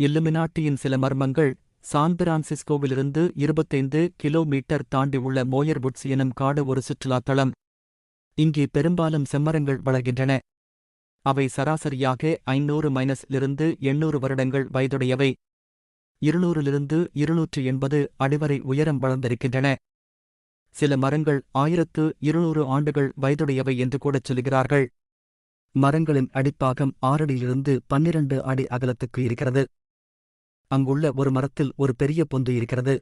இல்லுமினாட்டியின் சில மர்மங்கள் சான் பிரான்சிஸ்கோவிலிருந்து இருபத்தைந்து கிலோமீட்டர் தாண்டி உள்ள மோயர்வுட்ஸ் எனும் காடு ஒரு சுற்றுலா தளம். இங்கே பெரும்பாலும் செம்மரங்கள் வளர்கின்றன. அவை சராசரியாக ஐநூறு மைனஸிலிருந்து எண்ணூறு வருடங்கள் வயதுடையவை. இருநூறிலிருந்து இருநூற்று எண்பது அடிவரை உயரம் வளர்ந்திருக்கின்றன. சில மரங்கள் ஆயிரத்து இருநூறு ஆண்டுகள் வயதுடையவை என்று கூடச் சொல்கிறார்கள். மரங்களின் அடிப்பாகம் ஆறடியிலிருந்து பன்னிரண்டு அடி அகலத்துக்கு இருக்கிறது. அங்குள்ள ஒரு மரத்தில் ஒரு பெரிய பொந்து இருக்கிறது.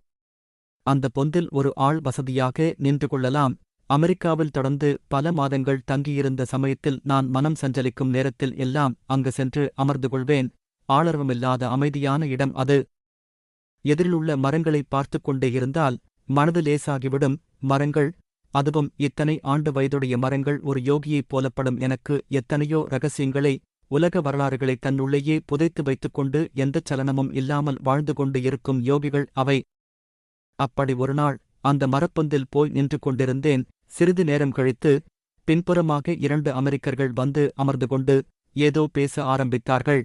அந்த பொந்தில் ஒரு ஆள் வசதியாக நின்று கொள்ளலாம். அமெரிக்காவில் தொடர்ந்து பல மாதங்கள் தங்கியிருந்த சமயத்தில் நான் மனம் சஞ்சலிக்கும் நேரத்தில் எல்லாம் அங்கு சென்று அமர்ந்து கொள்வேன். ஆளர்வமில்லாத அமைதியான இடம் அது. எதிரிலுள்ள மரங்களை பார்த்து கொண்டே இருந்தால் மனது லேசாகிவிடும். மரங்கள் அதுவும் இத்தனை ஆண்டு வயதுடைய மரங்கள் ஒரு யோகியைப் போலப்படும் எனக்கு எத்தனையோ ரகசியங்களை உலக வரலாறுகளை தன்னுள்ளேயே புதைத்து வைத்துக்கொண்டு எந்தச் சலனமும் இல்லாமல் வாழ்ந்து கொண்டு இருக்கும் யோகிகள் அவை. அப்படி ஒருநாள் அந்த மரப்பொந்தில் போய் நின்று கொண்டிருந்தேன். சிறிது நேரம் கழித்து பின்புறமாக இரண்டு அமெரிக்கர்கள் வந்து அமர்ந்து கொண்டு ஏதோ பேச ஆரம்பித்தார்கள்.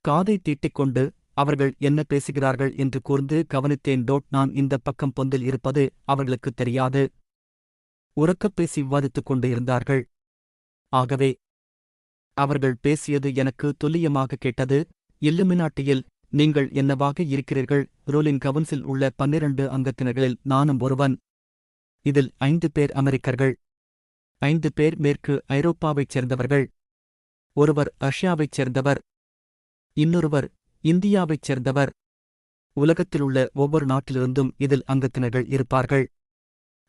காதை தீட்டிக்கொண்டு அவர்கள் என்ன பேசுகிறார்கள் என்று கூர்ந்து கவனித்தேன். டோட் நான் இந்த பக்கம் பொந்தில் இருப்பது அவர்களுக்குத் தெரியாது. உறக்கப் பேசி விவாதித்துக் கொண்டு இருந்தார்கள். ஆகவே அவர்கள் பேசியது எனக்கு துல்லியமாக கேட்டது இல்லுமினாட்டியில் நீங்கள் என்னவாக இருக்கிறீர்கள்? ரோலின் கவுன்சில் உள்ள பன்னிரண்டு அங்கத்தினர்களில் நானும் ஒருவன். இதில் ஐந்து பேர் அமெரிக்கர்கள் ஐந்து பேர் மேற்கு ஐரோப்பாவைச் சேர்ந்தவர்கள். ஒருவர் ரஷ்யாவைச் சேர்ந்தவர் இன்னொருவர் இந்தியாவைச் சேர்ந்தவர். உலகத்திலுள்ள ஒவ்வொரு நாட்டிலிருந்தும் இதில் அங்கத்தினர்கள் இருப்பார்கள்.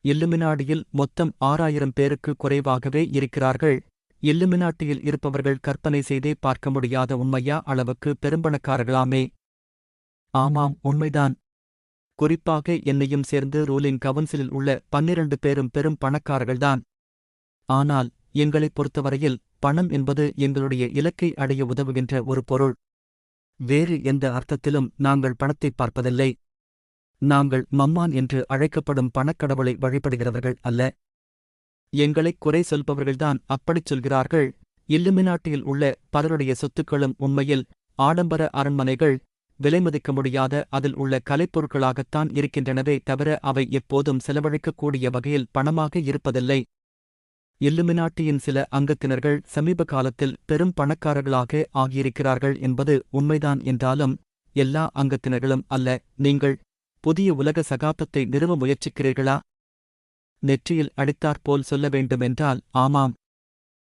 இல்லுமினாடியில் மொத்தம் ஆறாயிரம் பேருக்கு குறைவாகவே இருக்கிறார்கள். இல்லுமினாட்டியில் இருப்பவர்கள் கற்பனை செய்தே பார்க்க முடியாத உண்மையா அளவுக்கு பெரும்பணக்காரர்களாமே. ஆமாம் உண்மைதான். குறிப்பாக என்னையும் சேர்ந்து ரூலிங் கவுன்சிலில் உள்ள பன்னிரண்டு பேரும் பெரும் பணக்காரர்கள்தான். ஆனால் எங்களைப் பொறுத்தவரையில் பணம் என்பது எங்களுடைய இலக்கை அடைய உதவுகின்ற ஒரு பொருள். வேறு எந்த அர்த்தத்திலும் நாங்கள் பணத்தைப் பார்ப்பதில்லை. நாங்கள் மம்மான் என்று அழைக்கப்படும் பணக்கடவுளை வழிபடுகிறவர்கள் அல்ல. எங்களைக் குறை சொல்பவர்கள்தான் அப்படிச் சொல்கிறார்கள். இல்லுமினாட்டியில் உள்ள பலருடைய சொத்துக்களும் உண்மையில் ஆடம்பர அரண்மனைகள். விலைமதிக்க முடியாத அதில் உள்ள கலைப்பொருட்களாகத்தான் இருக்கின்றனவே தவிர அவை எப்போதும் செலவழிக்கக்கூடிய வகையில் பணமாக இருப்பதில்லை. இல்லுமினாட்டியின் சில அங்கத்தினர்கள் சமீப காலத்தில் பெரும் பணக்காரர்களாக ஆகியிருக்கிறார்கள் என்பது உண்மைதான் என்றாலும் எல்லா அங்கத்தினர்களும் அல்ல நீங்கள் புதிய உலக சகாப்தத்தை நிறுவ முயற்சிக்கிறீர்களா? நெற்றியில் அடித்தாற்போல் சொல்ல வேண்டுமென்றால் ஆமாம்.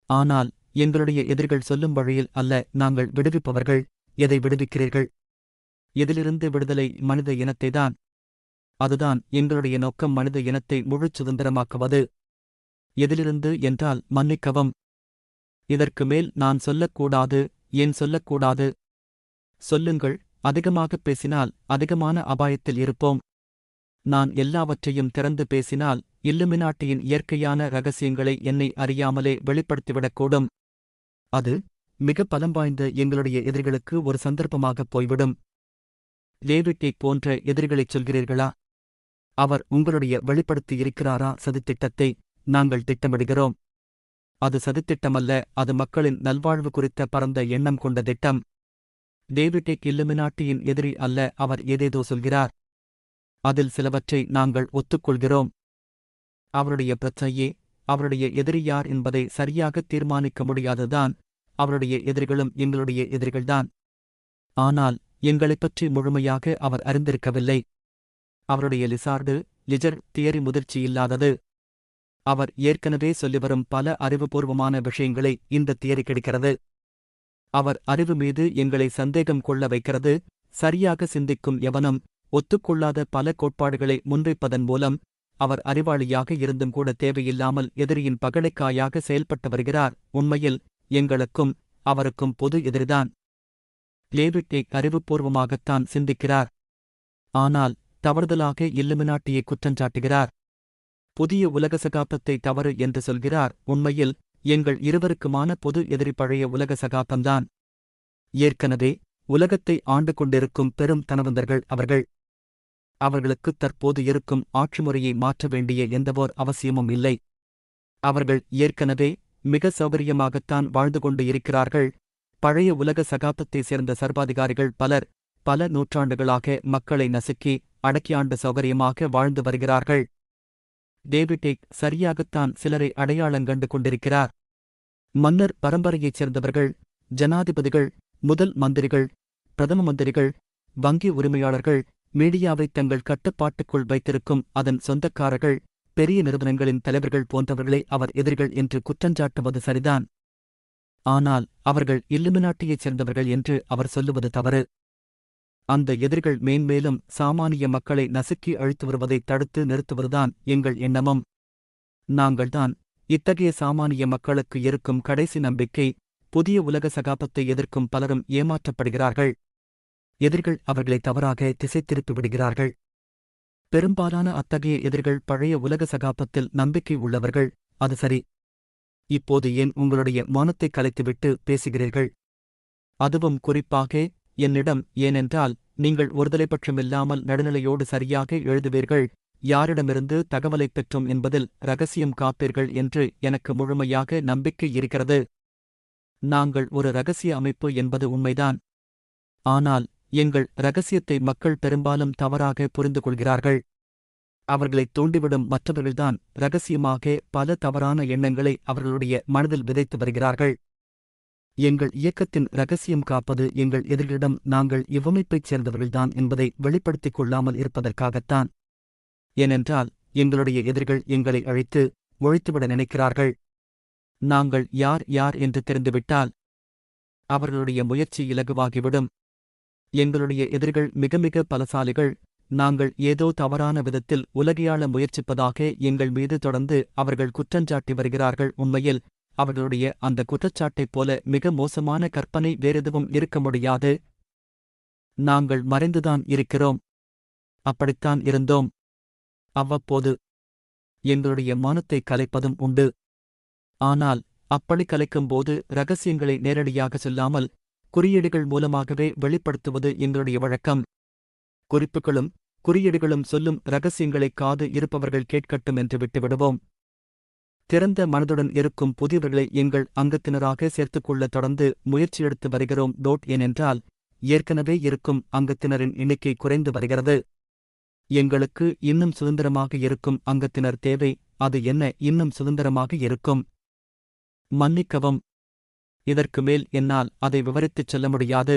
ஆனால் எங்களுடைய எதிர்கள் சொல்லும் வழியில் அல்ல நாங்கள் விடுவிப்பவர்கள். எதை விடுவிக்கிறீர்கள்? எதிலிருந்து விடுதலை மனித இனத்தைதான்? அதுதான் எங்களுடைய நோக்கம் மனித இனத்தை முழுச் சுதந்திரமாக்குவது. எதிலிருந்து என்றால் மன்னிக்கவும். இதற்கு மேல் நான் சொல்லக்கூடாது ஏன் சொல்லக்கூடாது? சொல்லுங்கள் அதிகமாகப் பேசினால் அதிகமான அபாயத்தில் இருப்போம். நான் எல்லாவற்றையும் திறந்து பேசினால் இல்லுமினாட்டியின் இயற்கையான ரகசியங்களை என்னை அறியாமலே வெளிப்படுத்திவிடக்கூடும். அது மிக பலம் வாய்ந்த எங்களுடைய எதிரிகளுக்கு ஒரு சந்தர்ப்பமாகப் போய்விடும். லேவிட்டை போன்ற எதிரிகளைச் சொல்கிறீர்களா? அவர் உங்களுடைய வெளிப்படுத்தியிருக்கிறாரா சதித்திட்டத்தை நாங்கள் திட்டமிடுகிறோம். அது சதித்திட்டமல்ல அது மக்களின் நல்வாழ்வு குறித்த பரந்த எண்ணம் கொண்ட திட்டம். டேவிடேக் இல்லுமினாட்டியின் எதிரி அல்ல அவர் ஏதேதோ சொல்கிறார். அதில் சிலவற்றை நாங்கள் ஒத்துக்கொள்கிறோம். அவருடைய பிரச்சனையே அவருடைய எதிரி யார் என்பதை சரியாக தீர்மானிக்க முடியாதுதான் அவருடைய எதிரிகளும் எங்களுடைய எதிரிகள்தான். ஆனால் எங்களைப் பற்றி முழுமையாக அவர் அறிந்திருக்கவில்லை. அவருடைய லிசார்டு லிஜர் தியரி முதிர்ச்சி இல்லாதது. அவர் ஏற்கனவே சொல்லிவரும் பல அறிவுபூர்வமான விஷயங்களை இந்த தியரி கிடைக்கிறது. அவர் அறிவு மீது எங்களை சந்தேகம் கொள்ள வைக்கிறது. சரியாக சிந்திக்கும் எவனும் ஒத்துக்கொள்ளாத பல கோட்பாடுகளை முன்வைப்பதன் மூலம் அவர் அறிவாளியாக இருந்தும் கூட தேவையில்லாமல் எதிரியின் பகடைக்காயாக செயல்பட்டு வருகிறார். உண்மையில் எங்களுக்கும் அவருக்கும் பொது எதிரிதான். லேவிட்டை அறிவுபூர்வமாகத்தான் சிந்திக்கிறார். ஆனால் தவறுதலாக இல்லுமினாட்டியை குற்றஞ்சாட்டுகிறார் புதிய உலக சகாப்தத்தை தவறு என்று சொல்கிறார். உண்மையில் எங்கள் இருவருக்குமான பொது எதிரி பழைய உலக சகாப்தம்தான். ஏற்கனவே உலகத்தை ஆண்டு கொண்டிருக்கும் பெரும் தனவந்தர்கள் அவர்கள். அவர்களுக்கு தற்போது இருக்கும் ஆட்சி முறையை மாற்ற வேண்டிய எந்தவோர் அவசியமும் இல்லை. அவர்கள் ஏற்கனவே மிக சௌகரியமாகத்தான் வாழ்ந்து கொண்டு இருக்கிறார்கள். பழைய உலக சகாப்தத்தைச் சேர்ந்த சர்வாதிகாரிகள் பலர் பல நூற்றாண்டுகளாக மக்களை நசுக்கி அடக்கியாண்டு சௌகரியமாக வாழ்ந்து வருகிறார்கள். டேவிடேக் சரியாகத்தான் சிலரை அடையாளங்கண்டு கொண்டிருக்கிறார். மன்னர் பரம்பரையைச் சேர்ந்தவர்கள் ஜனாதிபதிகள் முதல் மந்திரிகள் பிரதம மந்திரிகள் வங்கி உரிமையாளர்கள் மீடியாவை தங்கள் கட்டுப்பாட்டுக்குள் வைத்திருக்கும் அதன் சொந்தக்காரர்கள் பெரிய நிறுவனங்களின் தலைவர்கள் போன்றவர்களே அவர் எதிரிகள் என்று குற்றஞ்சாட்டுவது சரிதான். ஆனால் அவர்கள் இல்லுமினாட்டியைச் சேர்ந்தவர்கள் என்று அவர் சொல்லுவது தவறு. அந்த எதிரிகள் மேன்மேலும் சாமானிய மக்களை நசுக்கி அழித்து வருவதை தடுத்து நிறுத்துவதுதான் எங்கள் எண்ணமும். நாங்கள்தான் இத்தகைய சாமானிய மக்களுக்கு இருக்கும் கடைசி நம்பிக்கை புதிய உலக சகாபத்தை எதிர்க்கும் பலரும் ஏமாற்றப்படுகிறார்கள். எதிரிகள் அவர்களை தவறாக திசை திருப்பி விடுகிறார்கள் பெரும்பாலான அத்தகைய எதிர்கள் பழைய உலக சகாபத்தில் நம்பிக்கை உள்ளவர்கள். அது சரி. இப்போது ஏன் உங்களுடைய மௌனத்தை கலைத்துவிட்டு பேசுகிறீர்கள்? அதுவும் குறிப்பாக என்னிடம் ஏனென்றால் நீங்கள் ஒருதலைபட்சமில்லாமல் நடுநிலையோடு சரியாக எழுதுவீர்கள். யாரிடமிருந்து தகவலைப் பெற்றோம் என்பதில் ரகசியம் காப்பீர்கள் என்று எனக்கு முழுமையாக நம்பிக்கை இருக்கிறது. நாங்கள் ஒரு ரகசிய அமைப்பு என்பது உண்மைதான். ஆனால் எங்கள் ரகசியத்தை மக்கள் பெரும்பாலும் தவறாக புரிந்து கொள்கிறார்கள் அவர்களைத் தூண்டிவிடும் மற்றவர்கள்தான் ரகசியமாக பல தவறான எண்ணங்களை அவர்களுடைய மனதில் விதைத்து வருகிறார்கள். எங்கள் இயக்கத்தின் ரகசியம் காப்பது எங்கள் எதிரிகளிடம் நாங்கள் இவ்வமைப்பைச் சேர்ந்தவர்கள்தான் என்பதை வெளிப்படுத்திக் கொள்ளாமல் இருப்பதற்காகத்தான். ஏனென்றால் எங்களுடைய எதிரிகள் எங்களை அழைத்து ஒழித்துவிட நினைக்கிறார்கள். நாங்கள் யார் யார் என்று தெரிந்துவிட்டால் அவர்களுடைய முயற்சி இலகுவாகிவிடும். எங்களுடைய எதிரிகள் மிக மிக பலசாலிகள். நாங்கள் ஏதோ தவறான விதத்தில் உலகையாள முயற்சிப்பதாக எங்கள் மீது தொடர்ந்து அவர்கள் குற்றஞ்சாட்டி வருகிறார்கள். உண்மையில் அவர்களுடைய அந்த குற்றச்சாட்டைப் போல மிக மோசமான கற்பனை வேறெதுவும் இருக்க முடியாது. நாங்கள் மறைந்துதான் இருக்கிறோம். அப்படித்தான் இருந்தோம். அவ்வப்போது எங்களுடைய மனத்தை கலைப்பதும் உண்டு. ஆனால் அப்படி கலைக்கும்போது ரகசியங்களை நேரடியாக சொல்லாமல் குறியீடுகள் மூலமாகவே வெளிப்படுத்துவது எங்களுடைய வழக்கம். குறிப்புகளும் குறியீடுகளும் சொல்லும் ரகசியங்களை காது இருப்பவர்கள் கேட்கட்டும் என்று விட்டுவிடுவோம். திறந்த மனதுடன் இருக்கும் புதியவர்களை எங்கள் அங்கத்தினராக சேர்த்துக்கொள்ள தொடர்ந்து முயற்சி எடுத்து வருகிறோம் டோட் ஏனென்றால் ஏற்கனவே இருக்கும் அங்கத்தினரின் எண்ணிக்கை குறைந்து வருகிறது. எங்களுக்கு இன்னும் சுதந்திரமாக இருக்கும் அங்கத்தினர் தேவை அது என்ன இன்னும் சுதந்திரமாக இருக்கும்? மன்னிக்கவும் இதற்கு மேல் என்னால் அதை விவரித்துச் சொல்ல முடியாது.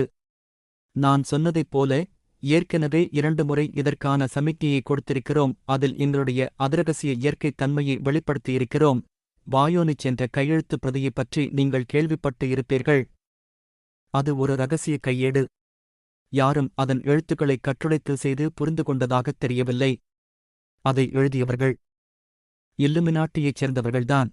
நான் சொன்னதைப் போல ஏற்கனவே இரண்டு முறை இதற்கான சமிக்ஞையை கொடுத்திருக்கிறோம். அதில் எங்களுடைய அதிரகசிய இயற்கைத் தன்மையை வெளிப்படுத்தியிருக்கிறோம். வாயோனிச் என்ற கையெழுத்து பிரதியைப் பற்றி நீங்கள் கேள்விப்பட்டு இருப்பீர்கள். அது ஒரு ரகசிய கையேடு. யாரும் அதன் எழுத்துக்களை கட்டுடைத்து செய்து புரிந்து கொண்டதாகத் தெரியவில்லை. அதை எழுதியவர்கள். இல்லுமினாட்டியைச் சேர்ந்தவர்கள்தான்.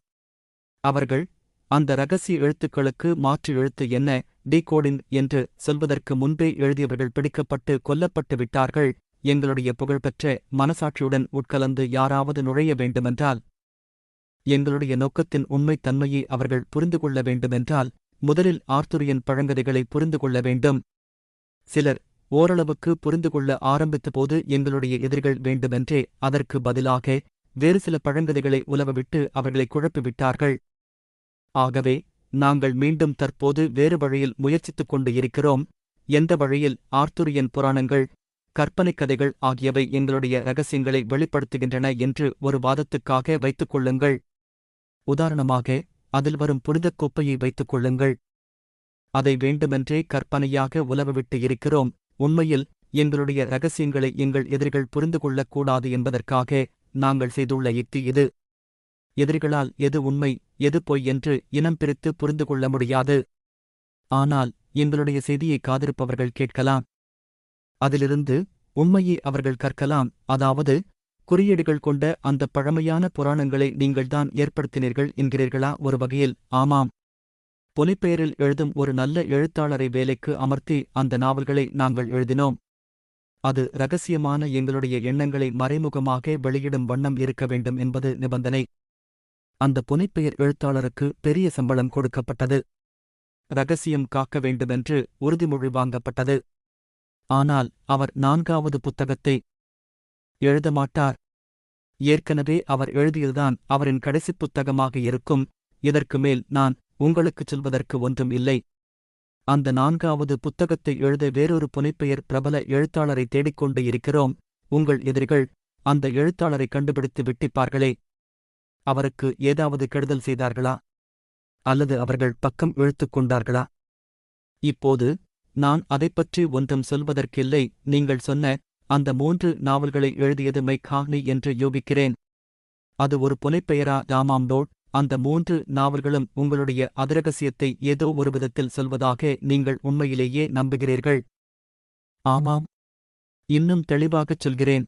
அவர்கள் அந்த ரகசிய எழுத்துக்களுக்கு மாற்று எழுத்து என்ன? டீகோடின் என்று சொல்வதற்கு முன்பே எழுதியவர்கள் பிடிக்கப்பட்டு கொல்லப்பட்டு விட்டார்கள். எங்களுடைய புகழ்பெற்ற மனசாட்சியுடன் உட்கலந்து யாராவது நுழைய வேண்டுமென்றால் எங்களுடைய நோக்கத்தின் உண்மைத் தன்மையை அவர்கள் புரிந்து கொள்ள வேண்டுமென்றால் முதலில் ஆர்த்துரியன் பழங்கதைகளை புரிந்து கொள்ள வேண்டும். சிலர் ஓரளவுக்கு புரிந்து கொள்ள ஆரம்பித்தபோது எங்களுடைய எதிரிகள் வேண்டுமென்றே அதற்கு பதிலாக வேறு சில பழங்கதைகளை உலவவிட்டு அவர்களை குழப்பிவிட்டார்கள். ஆகவே நாங்கள் மீண்டும் தற்போது வேறு வழியில் முயற்சித்துக் கொண்டு இருக்கிறோம். எந்த வழியில்? ஆர்த்துரியன் புராணங்கள் கற்பனைக் கதைகள் ஆகியவை எங்களுடைய ரகசியங்களை வெளிப்படுத்துகின்றன என்று ஒரு வாதத்துக்காக வைத்துக் கொள்ளுங்கள். உதாரணமாக அதில் வரும் புனிதக் கோப்பையை வைத்துக் கொள்ளுங்கள். அதை வேண்டுமென்றே கற்பனையாக உலவவிட்டு இருக்கிறோம். உண்மையில் எங்களுடைய ரகசியங்களை எங்கள் எதிரிகள் புரிந்து கொள்ளக்கூடாது என்பதற்காக நாங்கள் செய்துள்ள யுக்தி இது. எதிரிகளால் எது உண்மை எது பொய் என்று இனம் பிரித்து புரிந்து கொள்ள முடியாது. ஆனால் எங்களுடைய செய்தியை காதிருப்பவர்கள் கேட்கலாம். அதிலிருந்து உண்மையை அவர்கள் கற்கலாம். அதாவது குறியீடுகள் கொண்ட அந்த பழமையான புராணங்களை நீங்கள்தான் ஏற்படுத்தினீர்கள் என்கிறீர்களா? ஒரு வகையில் ஆமாம். புலிப்பெயரில் எழுதும் ஒரு நல்ல எழுத்தாளரை வேலைக்கு அமர்த்தி அந்த நாவல்களை நாங்கள் எழுதினோம். அது ரகசியமான எங்களுடைய எண்ணங்களை மறைமுகமாக வெளியிடும் வண்ணம் இருக்க வேண்டும் என்பது நிபந்தனை. அந்த புனைப்பெயர் எழுத்தாளருக்கு பெரிய சம்பளம் கொடுக்கப்பட்டது. ரகசியம் காக்க வேண்டுமென்று உறுதிமொழி வாங்கப்பட்டது. ஆனால் அவர் நான்காவது புத்தகத்தை எழுத மாட்டார். ஏற்கனவே அவர் எழுதியதுதான் அவரின் கடைசிப் புத்தகமாக இருக்கும். இதற்கு மேல் நான் உங்களுக்குச் சொல்வதற்கு ஒன்றும் இல்லை. அந்த நான்காவது புத்தகத்தை எழுத வேறொரு புனைப்பெயர் பிரபல எழுத்தாளரை தேடிக்கொண்டு இருக்கிறோம். உங்கள் எதிரிகள் அந்த எழுத்தாளரை கண்டுபிடித்து விட்டிப்பார்களே. அவருக்கு ஏதாவது கெடுதல் செய்தார்களா? அல்லது அவர்கள் பக்கம் இழுத்துக் கொண்டார்களா? இப்போது நான் அதைப்பற்றி ஒன்றும் சொல்வதற்கில்லை. நீங்கள் சொன்ன அந்த மூன்று நாவல்களை எழுதியது மைக் என்று யோகிக்கிறேன். அது ஒரு புனைப்பெயரா? ராமாம்டோட் அந்த மூன்று நாவல்களும் உங்களுடைய அதிரகசியத்தை ஏதோ ஒரு விதத்தில் சொல்வதாக நீங்கள் உண்மையிலேயே நம்புகிறீர்கள். ஆமாம். இன்னும் தெளிவாகச் சொல்கிறேன்.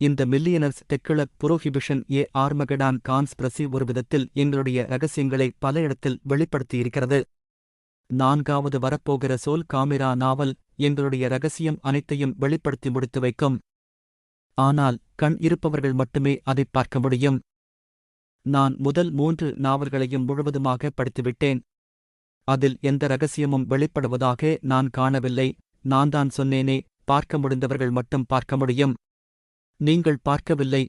இந்த மில்லியனர்ஸ் டெக்கிளக் புரோஹிபிஷன் ஏ ஆர்மகடான் கான்ஸ்பிரசி ஒரு விதத்தில் எங்களுடைய ரகசியங்களை பல இடத்தில் வெளிப்படுத்தியிருக்கிறது. நான்காவது வரப்போகிற சோல் காமிரா நாவல் எங்களுடைய ரகசியம் அனைத்தையும் வெளிப்படுத்தி முடித்து வைக்கும். ஆனால் கண் இருப்பவர்கள் மட்டுமே அதைப் பார்க்க முடியும். நான் முதல் மூன்று நாவல்களையும் முழுவதுமாக படித்துவிட்டேன். அதில் எந்த ரகசியமும் வெளிப்படுவதாக நான் காணவில்லை. நான் தான் சொன்னேனே பார்க்க முடிந்தவர்கள் மட்டும் பார்க்க முடியும். நீங்கள் பார்க்கவில்லை.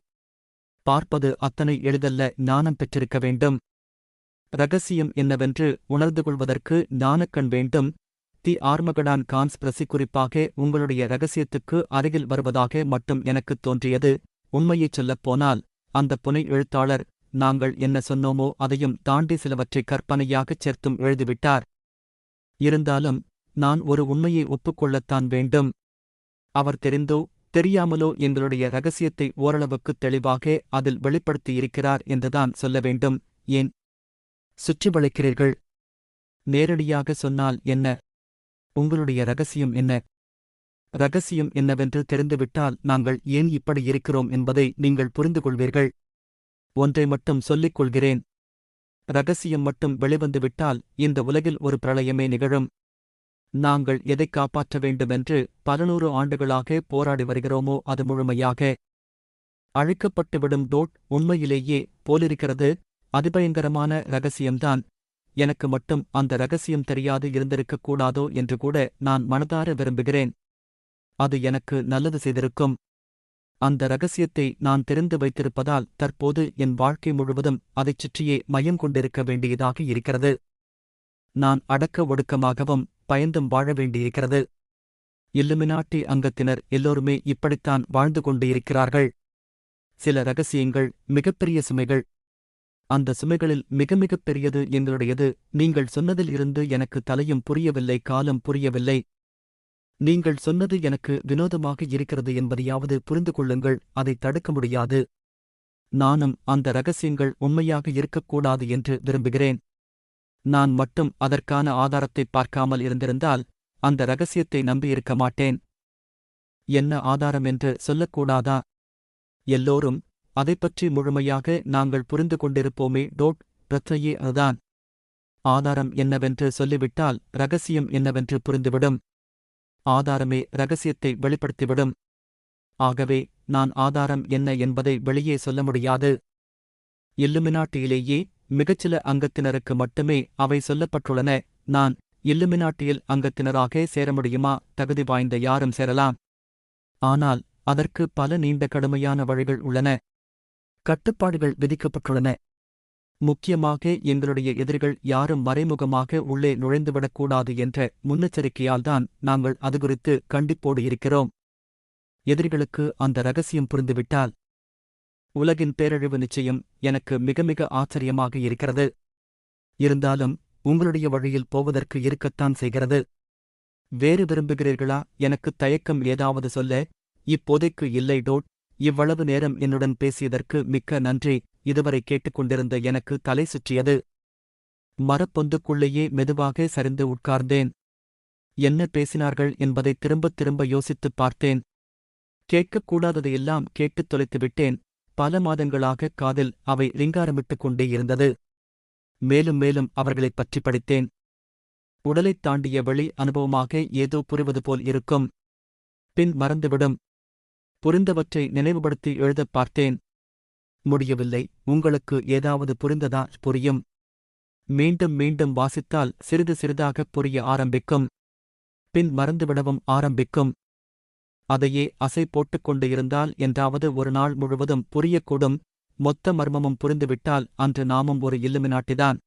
பார்ப்பது அத்தனை எளிதல்ல ஞானம் பெற்றிருக்க வேண்டும். ரகசியம் என்னவென்று உணர்ந்து கொள்வதற்கு ஞானக்கண் வேண்டும். தி ஆர்மகடான் கான்ஸ்பிரசி குறிப்பாக உங்களுடைய ரகசியத்துக்கு அருகில் வருவதாக மட்டும் எனக்குத் தோன்றியது. உண்மையைச் சொல்லப் போனால் அந்த புனை எழுத்தாளர் நாங்கள் என்ன சொன்னோமோ அதையும் தாண்டி சிலவற்றை கற்பனையாகச் சேர்த்தும் எழுதிவிட்டார். இருந்தாலும் நான் ஒரு உண்மையை ஒப்புக்கொள்ளத்தான் வேண்டும். அவர் தெரிந்தோ தெரியாமலோ எங்களுடைய ரகசியத்தை ஓரளவுக்குத் தெளிவாக அதில் வெளிப்படுத்தியிருக்கிறார் என்றுதான் சொல்ல வேண்டும். ஏன்? சுற்றி வளைக்கிறீர்கள். நேரடியாக சொன்னால் என்ன? உங்களுடைய ரகசியம் என்ன? ரகசியம் என்னவென்று தெரிந்துவிட்டால் நாங்கள் ஏன் இப்படி இருக்கிறோம் என்பதை நீங்கள் புரிந்து கொள்வீர்கள் ஒன்றை மட்டும் சொல்லிக் கொள்கிறேன். ரகசியம் மட்டும் வெளிவந்துவிட்டால் இந்த உலகில் ஒரு பிரளயமே நிகழும். நாங்கள் எதைக் காப்பாற்ற வேண்டுமென்று பதினோரு ஆண்டுகளாக போராடி வருகிறோமோ அது முழுமையாக அழிக்கப்பட்டுவிடும். டோட் உண்மையிலேயே போலிருக்கிறது. அதிபயங்கரமான ரகசியம்தான். எனக்கு மட்டும் அந்த ரகசியம் தெரியாது இருந்திருக்கக் கூடாதோ என்று கூட நான் மனதார விரும்புகிறேன். அது எனக்கு நல்லது செய்திருக்கும். அந்த ரகசியத்தை நான் தெரிந்து வைத்திருப்பதால் தற்போது என் வாழ்க்கை முழுவதும் அதைச் சுற்றியே மையம் கொண்டிருக்க வேண்டியதாக இருக்கிறது. நான் அடக்க ஒடுக்கமாகவும் பயந்தும் வாழ வேண்டியிருக்கிறது. இல்லுமினாட்டி அங்கத்தினர் எல்லோருமே இப்படித்தான் வாழ்ந்து கொண்டு இருக்கிறார்கள் சில ரகசியங்கள் மிகப்பெரிய சுமைகள். அந்த சுமைகளில் மிக மிகப் பெரியது எங்களுடையது. நீங்கள் சொன்னதில் இருந்து எனக்கு தலையும் புரியவில்லை காலம் புரியவில்லை. நீங்கள் சொன்னது எனக்கு வினோதமாக இருக்கிறது என்பதையாவது புரிந்து கொள்ளுங்கள் அதை தடுக்க முடியாது. நானும் அந்த ரகசியங்கள் உண்மையாக இருக்கக்கூடாது என்று விரும்புகிறேன். நான் மட்டும் அதற்கான ஆதாரத்தை பார்க்காமல் இருந்திருந்தால் அந்த ரகசியத்தை நம்பியிருக்க மாட்டேன். என்ன ஆதாரம் என்று சொல்லக்கூடாதா? எல்லோரும் அதைப்பற்றி முழுமையாக நாங்கள் புரிந்து கொண்டிருப்போமே டோட் பிரச்சனையே அதுதான். ஆதாரம் என்னவென்று சொல்லிவிட்டால் ரகசியம் என்னவென்று புரிந்துவிடும். ஆதாரமே ரகசியத்தை வெளிப்படுத்திவிடும். ஆகவே நான் ஆதாரம் என்ன என்பதை வெளியே சொல்ல முடியாது. இல்லுமினாட்டியிலேயே மிகச்சில அங்கத்தினருக்கு மட்டுமே அவை சொல்லப்பட்டுள்ளன. நான் இல்லுமினாட்டியில் அங்கத்தினராக சேர முடியுமா? தகுதி வாய்ந்த யாரும் சேரலாம். ஆனால் அதற்கு பல நீண்ட கடுமையான வழிகள் உள்ளன. கட்டுப்பாடுகள் விதிக்கப்பட்டுள்ளன. முக்கியமாக எங்களுடைய எதிரிகள் யாரும் மறைமுகமாக உள்ளே நுழைந்துவிடக்கூடாது என்ற முன்னெச்சரிக்கையால்தான் நாங்கள் அது குறித்து கண்டிப்போடு இருக்கிறோம். எதிரிகளுக்கு அந்த ரகசியம் புரிந்துவிட்டால் உலகின் பேரழிவு நிச்சயம் எனக்கு மிக மிக ஆச்சரியமாக இருக்கிறது. இருந்தாலும் உங்களுடைய வழியில் போவதற்கு இருக்கத்தான் செய்கிறது. வேறு விரும்புகிறீர்களா? எனக்கு தயக்கம் ஏதாவது சொல்ல இப்போதைக்கு இல்லை டோட். இவ்வளவு நேரம் என்னுடன் பேசியதற்கு மிக்க நன்றி. இதுவரை கேட்டுக்கொண்டிருந்த எனக்கு தலை சுற்றியது. மரப்பொந்துக்குள்ளேயே மெதுவாக சரிந்து உட்கார்ந்தேன். என்ன பேசினார்கள் என்பதை திரும்பத் திரும்ப யோசித்துப் பார்த்தேன். கேட்கக்கூடாததையெல்லாம் கேட்டுத் தொலைத்துவிட்டேன். பல மாதங்களாக காதில் அவை ரிங்காரமிட்டுக் கொண்டே இருந்தது. மேலும் மேலும் அவர்களைப் பற்றி படித்தேன். உடலைத் தாண்டிய வெளி அனுபவமாக ஏதோ புரிவது போல் இருக்கும். பின் மறந்துவிடும். புரிந்தவற்றை நினைவுபடுத்தி எழுதப் பார்த்தேன். முடியவில்லை. உங்களுக்கு ஏதாவது புரிந்ததா? புரியும். மீண்டும் மீண்டும் வாசித்தால் சிறிது சிறிதாகப் புரிய ஆரம்பிக்கும். பின் மறந்துவிடவும் ஆரம்பிக்கும். அதையே அசை போட்டுக்கொண்டு இருந்தால் என்றாவது ஒரு நாள் முழுவதும் புரியக்கூடும். மொத்த மர்மமும் புரிந்துவிட்டால் அன்று நாமும் ஒரு இல்லுமினாட்டிதான்.